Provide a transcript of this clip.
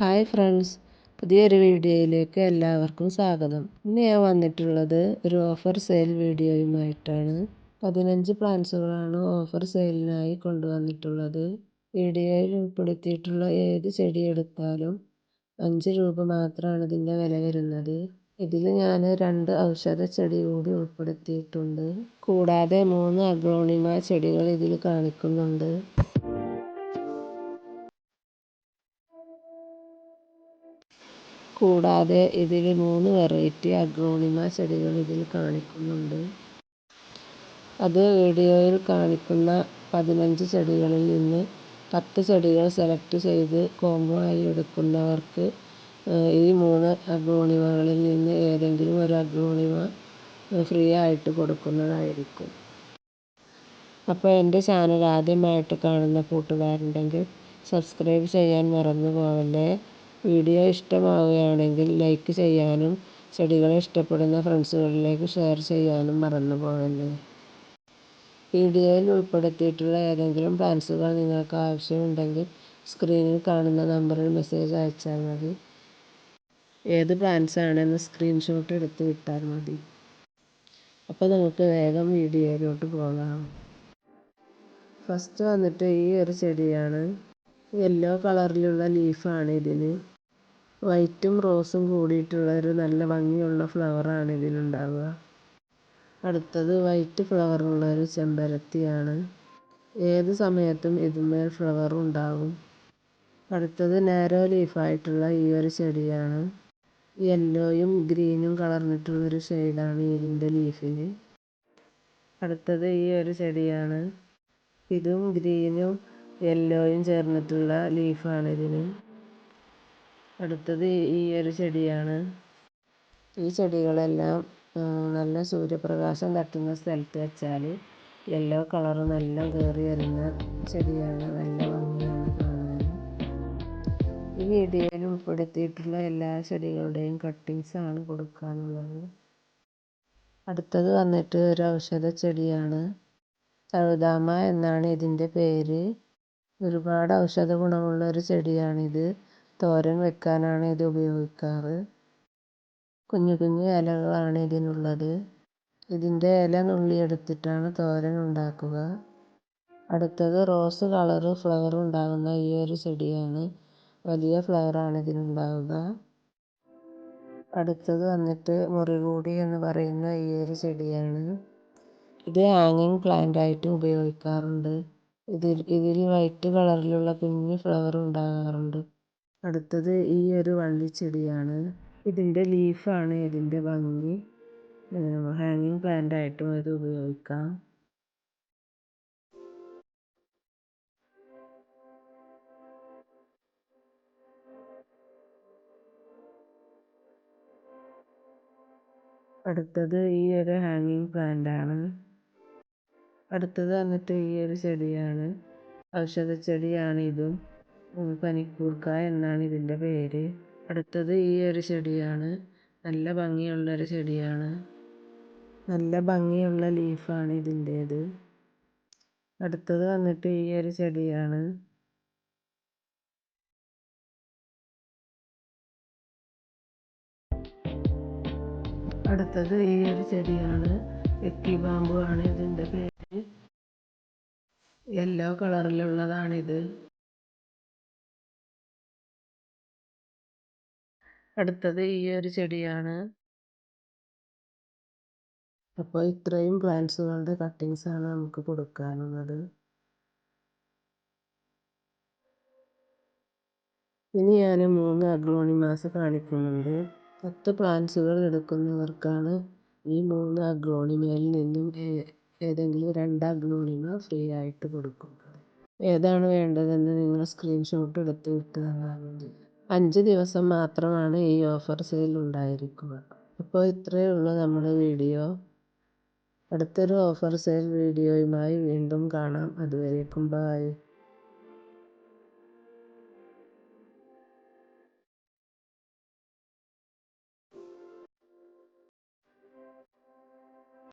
Hi friends പുതിയൊരു വീഡിയോയിലേക്ക് എല്ലാവർക്കും സ്വാഗതം. ഇന്ന് ഞാൻ വന്നിട്ടുള്ളത് ഒരു ഓഫർ സെയിൽ വീഡിയോയുമായിട്ടാണ്. പതിനഞ്ച് പ്ലാന്റ്സുകളാണ് ഓഫർ സെയിലിനായി കൊണ്ടുവന്നിട്ടുള്ളത്. വീഡിയോയിൽ ഉൾപ്പെടുത്തിയിട്ടുള്ള ഏത് ചെടി എടുത്താലും അഞ്ച് രൂപ മാത്രമാണ് ഇതിന്റെ വില വരുന്നത്. ഇതിൽ ഞാൻ രണ്ട് ഔഷധ ചെടി കൂടി ഉൾപ്പെടുത്തിയിട്ടുണ്ട്. കൂടാതെ മൂന്ന് അഗ്രോണിമ ചെടികൾ ഇതിൽ കാണിക്കുന്നുണ്ട്. കൂടാതെ ഇതിൽ മൂന്ന് വെറൈറ്റി അഗ്രോണിമ ചെടികൾ ഇതിൽ കാണിക്കുന്നുണ്ട്. അത് വീഡിയോയിൽ കാണിക്കുന്ന പതിനഞ്ച് ചെടികളിൽ നിന്ന് പത്ത് ചെടികൾ സെലക്ട് ചെയ്ത് കോംബോ ആയി എടുക്കുന്നവർക്ക് ഈ മൂന്ന് അഗ്രോണിമകളിൽ നിന്ന് ഏതെങ്കിലും ഒരു അഗ്രോണിമ ഫ്രീ ആയിട്ട് കൊടുക്കുന്നതായിരിക്കും. അപ്പോൾ എന്റെ ചാനൽ ആദ്യമായിട്ട് കാണുന്ന കൂട്ടുകാരുണ്ടെങ്കിൽ സബ്സ്ക്രൈബ് ചെയ്യാൻ മറന്നു പോകല്ലേ വീഡിയോ ഇഷ്ടമാവുകയാണെങ്കിൽ ലൈക്ക് ചെയ്യാനും ചെടികളെ ഇഷ്ടപ്പെടുന്ന ഫ്രണ്ട്സുകളിലേക്ക് ഷെയർ ചെയ്യാനും മറന്നു പോകല്ലേ വീഡിയോയിൽ ഉൾപ്പെടുത്തിയിട്ടുള്ള ഏതെങ്കിലും പ്ലാൻസുകൾ നിങ്ങൾക്ക് ആവശ്യമുണ്ടെങ്കിൽ സ്ക്രീനിൽ കാണുന്ന നമ്പറിൽ മെസ്സേജ് അയച്ചാൽ മതി. ഏത് പ്ലാൻസ് ആണെന്ന് സ്ക്രീൻഷോട്ട് എടുത്ത് വിട്ടാൽ മതി. അപ്പോൾ നമുക്ക് വേഗം വീഡിയോയിലോട്ട് പോകാം. ഫസ്റ്റ് വന്നിട്ട് ഈ ഒരു ചെടിയാണ്. യെല്ലോ കളറിലുള്ള ലീഫാണ് ഇതിന്. വൈറ്റും റോസും കൂടിയിട്ടുള്ള ഒരു നല്ല ഭംഗിയുള്ള ഫ്ലവറാണ് ഇതിലുണ്ടാവുക. അടുത്തത് വൈറ്റ് ഫ്ലവറുള്ള ഒരു ചെമ്പരത്തിയാണ്. ഏത് സമയത്തും ഇതിന്മേൽ ഫ്ലവർ ഉണ്ടാകും അടുത്തത് നാരോ ലീഫായിട്ടുള്ള ഈ ഒരു ചെടിയാണ്. യെല്ലോയും ഗ്രീനും കളർന്നിട്ടുള്ളൊരു ഷെയ്ഡാണ് ഇതിന്റെ ലീഫിന്. അടുത്തത് ഈ ഒരു ചെടിയാണ്. ഇതും ഗ്രീനും യെല്ലോയും ചേർന്നിട്ടുള്ള ലീഫാണ് ഇതിന്. അടുത്തത് ഈ ഒരു ചെടിയാണ്. ഈ ചെടികളെല്ലാം നല്ല സൂര്യപ്രകാശം തട്ടുന്ന സ്ഥലത്ത് വെച്ചാൽ യെല്ലോ കളർ നല്ല കയറി വരുന്ന ചെടിയാണ്. നല്ല ഭംഗിയാണ് കാണാൻ. ഈ വീഡിയോയിൽ ഉൾപ്പെടുത്തിയിട്ടുള്ള എല്ലാ ചെടികളുടെയും കട്ടിങ്സാണ് കൊടുക്കാനുള്ളത്. അടുത്തത് വന്നിട്ട് ഒരു ഔഷധ ചെടിയാണ്. തഴുതാമ എന്നാണ് ഇതിന്റെ പേര്. ഒരുപാട് ഔഷധ ഗുണമുള്ള ഒരു ചെടിയാണിത്. തോരൻ വെക്കാനാണ് ഇത് ഉപയോഗിക്കാറ്. കുഞ്ഞു കുഞ്ഞു ഇലകളാണ് ഇതിനുള്ളത്. ഇതിന്റെ ഇല നുള്ളിയെടുത്തിട്ടാണ് തോരൻ ഉണ്ടാക്കുക. അടുത്തത് റോസ് കളറ് ഫ്ലവർ ഉണ്ടാകുന്ന ഈ ഒരു ചെടിയാണ്. വലിയ ഫ്ലവറാണ് ഇതിനുണ്ടാവുക. അടുത്തത് വന്നിട്ട് മുറികൂടി എന്ന് പറയുന്ന ഈ ഒരു ചെടിയാണ്. ഇത് ഹാങ്ങിങ് പ്ലാന്റ് ആയിട്ട് ഉപയോഗിക്കാറുണ്ട്. ഇതിൽ ഇതിൽ വൈറ്റ് കളറിലുള്ള കുഞ്ഞു ഫ്ലവർ ഉണ്ടാകാറുണ്ട്. അടുത്തത് ഈ ഒരു വള്ളിച്ചെടിയാണ്. ഇതിന്റെ ലീഫാണ് ഇതിന്റെ ഭംഗി. ഹാങ്ങിങ് പ്ലാന്റ് ആയിട്ടും ഇത് ഉപയോഗിക്കാം. അടുത്തത് ഈ ഒരു ഹാങ്ങിങ് പ്ലാന്റ് ആണ്. അടുത്തത് വന്നിട്ട് ഈ ഒരു ചെടിയാണ്. ഔഷധ ചെടിയാണ് ഇതും. പനിക്കൂർക്ക എന്നാണ് ഇതിന്റെ പേര്. അടുത്തത് ഈ ഒരു ചെടിയാണ്. നല്ല ഭംഗിയുള്ള ഒരു ചെടിയാണ്. നല്ല ഭംഗിയുള്ള ലീഫാണ് ഇതിന്റേത്. അടുത്തത് വന്നിട്ട് ഈ ഒരു ചെടിയാണ്. അടുത്തത് ഈ ഒരു ചെടിയാണ്. എക്കി ബാമ്പു ആണ് ഇതിന്റെ പേര്. യെല്ലോ കളറിലുള്ളതാണിത്. അടുത്തത് ഈ ഒരു ചെടിയാണ്. അപ്പോൾ ഇത്രയും പ്ലാന്റ്സുകളുടെ ആണ് നമുക്ക് കൊടുക്കാനുള്ളത്. ഇനി ഞാൻ മൂന്ന് അഗ്ലോണിമാസ് കാണിക്കുന്നുണ്ട്. പത്ത് പ്ലാന്റ്സുകൾ എടുക്കുന്നവർക്കാണ് ഈ മൂന്ന് അഗ്ലോണിമയിൽ നിന്നും ഏതെങ്കിലും രണ്ട് അഗ്ലോണിമ ഫ്രീ ആയിട്ട് കൊടുക്കുന്നത്. ഏതാണ് വേണ്ടതെന്ന് നിങ്ങൾ സ്ക്രീൻഷോട്ട് എടുത്ത് വിട്ട് തന്നാൽ മതി. അഞ്ച് ദിവസം മാത്രമാണ് ഈ ഓഫർ സെയിൽ ഉണ്ടായിരിക്കുക. അപ്പോൾ ഇത്രയേ ഉള്ളൂ നമ്മുടെ വീഡിയോ. അടുത്തൊരു ഓഫർ സെയിൽ വീഡിയോയുമായി വീണ്ടും കാണാം. അതുവരേക്കും ബായ്